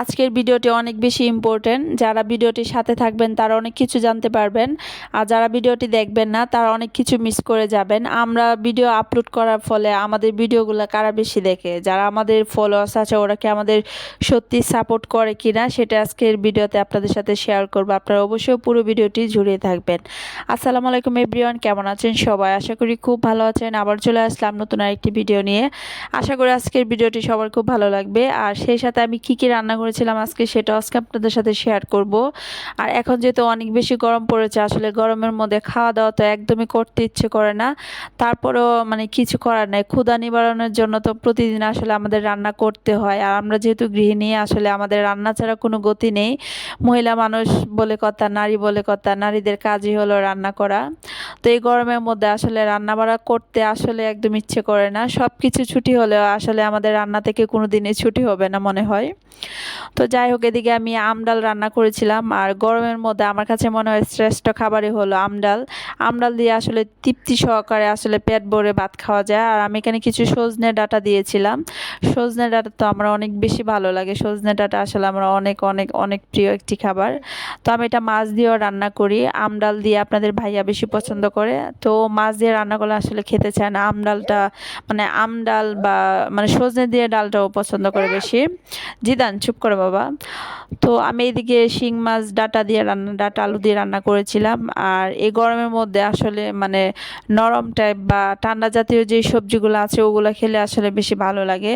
আজকের ভিডিওটি অনেক বেশি ইম্পর্টেন্ট যারা ভিডিওটির সাথে থাকবেন, তারা অনেক কিছু জানতে পারবেন। আর যারা ভিডিওটি দেখবেন না, তারা অনেক কিছু মিস করে যাবেন। আমরা ভিডিও আপলোড করার ফলে আমাদের ভিডিওগুলো কারা বেশি দেখে? যারা আমাদের ফলোয়ার্স আছে, ওরা কি আমাদের সত্যি সাপোর্ট করে কি না সেটা আজকের ভিডিওতে আপনাদের সাথে শেয়ার করব। আপনারা অবশ্যই পুরো ভিডিওটি জুড়ে থাকবেন। আসসালামু আলাইকুম এভরিওয়ান কেমন আছেন সবাই? আশা করি খুব ভালো আছেন। আবার চলে আসলাম নতুন আরেকটি ভিডিও নিয়ে। আশা করি আজকের ভিডিওটি সবার খুব ভালো লাগবে। আর সেই সাথে আমি কি কি রান্না করেছিলাম আজকে, সেটা আজকে আপনাদের সাথে শেয়ার করব। আর এখন যেহেতু অনেক বেশি গরম পড়েছে, আসলে গরমের মধ্যে খাওয়া দাওয়া তো একদমই করতে ইচ্ছে করে না। তারপরেও মানে কিছু করার নেই, ক্ষুধা নিবারণের জন্য তো প্রতিদিন আসলে আমাদের রান্না করতে হয়। আর আমরা যেহেতু গৃহিণী, আসলে আমাদের রান্না ছাড়া কোনো গতি নেই। মহিলা মানুষ বলে কথা, নারী বলে কথা, নারীদের কাজই হলো রান্না করা। তো এই গরমের মধ্যে আসলে রান্না বাড়া করতে আসলে একদম ইচ্ছে করে না। সব কিছু ছুটি হলেও আসলে আমাদের রান্না থেকে কোনো দিনই ছুটি হবে না মনে হয়। তো যাই হোক, এদিকে আমি আমডাল রান্না করেছিলাম আর গরমের মধ্যে আমার কাছে মনে হয় শ্রেষ্ঠ খাবারই হলো আমডাল আমডাল দিয়ে আসলে তৃপ্তি সহকারে আসলে পেট ভরে ভাত খাওয়া যায়। আর আমি এখানে কিছু সজনে ডাটা দিয়েছিলাম। সজনে ডাটা তো আমার অনেক বেশি ভালো লাগে। সজনে ডাটা আসলে আমার অনেক অনেক অনেক প্রিয় একটি খাবার। তো আমি এটা মাছ দিয়েও রান্না করি। আমডাল দিয়ে আপনাদের ভাইয়া বেশি পছন্দ করে। তো মাছ দিয়ে রান্না করলে আসলে খেতে চায় না। আমডালটা মানে আমডাল বা মানে সজনে দিয়ে ডালটাও পছন্দ করে বেশি। জিদান, চুপ করে বাবা। তো আমি এদিকে শিং মাছ, ডাটা দিয়ে রান্না, ডাটা আলু দিয়ে রান্না করেছিলাম। আর এই গরমের মধ্যে আসলে মানে নরম টাইপ বা ঠান্ডা জাতীয় যে সবজিগুলো আছে, ওগুলো খেলে আসলে বেশি ভালো লাগে।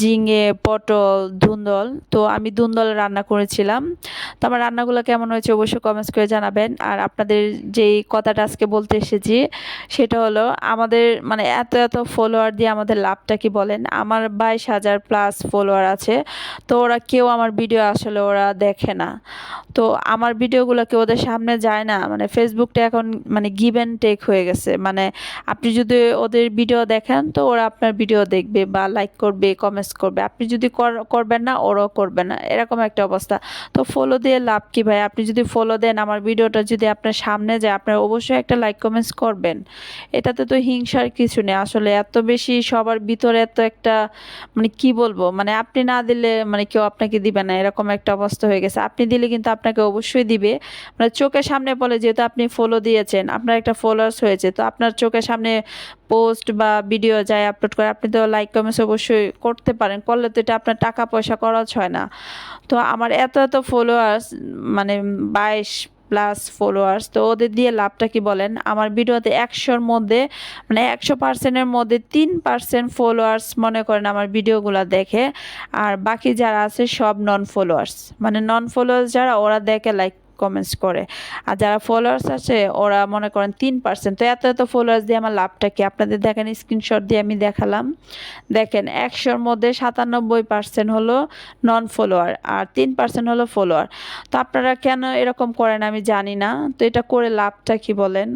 ঝিঙে, পটল, ধুন্দল। তো আমি ধুন্দল রান্না করেছিলাম। তো আমার রান্নাগুলো কেমন হয়েছে অবশ্যই কমেন্টস করে জানাবেন। আর আপনাদের যেই কথাটা আজকে বলতে এসেছি সেটা হলো আমাদের মানে এত এত ফলোয়ার দিয়ে আমাদের লাভটা কি বলেন? আমার বাইশ হাজার প্লাস ফলোয়ার আছে। তো ওরা কেউ আমার ভিডিও আসলে ওরা দেখে না। তো আমার ভিডিওগুলো কেউ ওদের সামনে যায় না। মানে ফেসবুকটা এখন মানে গিভ অ্যান্ড টেক হয়ে গেছে। মানে আপনি যদি ওদের ভিডিও দেখেন তো ওরা আপনার ভিডিও দেখবে বা লাইক করবে কমেন্টস করবে। আপনি যদি কর- করবেন না, ওরাও করবে না। এরকম একটা অবস্থা। তো ফলো দিয়ে লাভ কি ভাই? আপনি যদি ফলো দেন, আমার ভিডিওটা যদি আপনার সামনে যায়, আপনার অবশ্যই একটা লাইক কমেন্টস করবেন। এটাতে তো হিংসার কিছু নেই। আসলে এত বেশি সবার ভিতরে এত একটা মানে কি বলব মানে আপনি না দিলে মানে কেউ আপনাকে দিবে না, এরকম একটা অবস্থা হয়ে গেছে। আপনি দিলে কিন্তু আপনাকে অবশ্যই দিবে। মানে চোখের সামনে বলে, যেহেতু আপনি ফলো দিয়েছেন, আপনার একটা ফলোয়ার্স হয়েছে, তো আপনার চোখের সামনে পোস্ট বা ভিডিও যায় আপলোড করে, আপনি তো লাইক কমেন্টস অবশ্যই করতে পারেন। করলে তো এটা আপনার টাকা পয়সা খরচ হয় না। তো আমার এত এত ফলোয়ার্স মানে বাইশ প্লাস ফলোয়ার্স তো ওদের দিয়ে লাভটা কি বলেন? আমার ভিডিওতে একশোর মধ্যে মানে একশো পার্সেন্টের মধ্যে তিন পার্সেন্ট ফলোয়ার্স মনে করেন আমার ভিডিওগুলো দেখে। আর বাকি যারা আছে সব নন ফলোয়ার্স মানে নন ফলোয়ার্স যারা, ওরা দেখে লাইক কমেন্টস করে। আর যারা ফলোয়ার্স আছে, ওরা মনে করেন তিন পার্সেন্ট তো এত এত ফলোয়ার্স দিয়ে আমার লাভটা কি? আপনাদের দেখেন স্ক্রিনশট দিয়ে আমি দেখালাম। দেখেন, একশোর মধ্যে সাতানব্বই পার্সেন্ট হলো নন ফলোয়ার আর তিন পার্সেন্ট হলো ফলোয়ার তো আপনারা কেন এরকম করেন আমি জানি না। তো এটা করে লাভটা কি বলেন?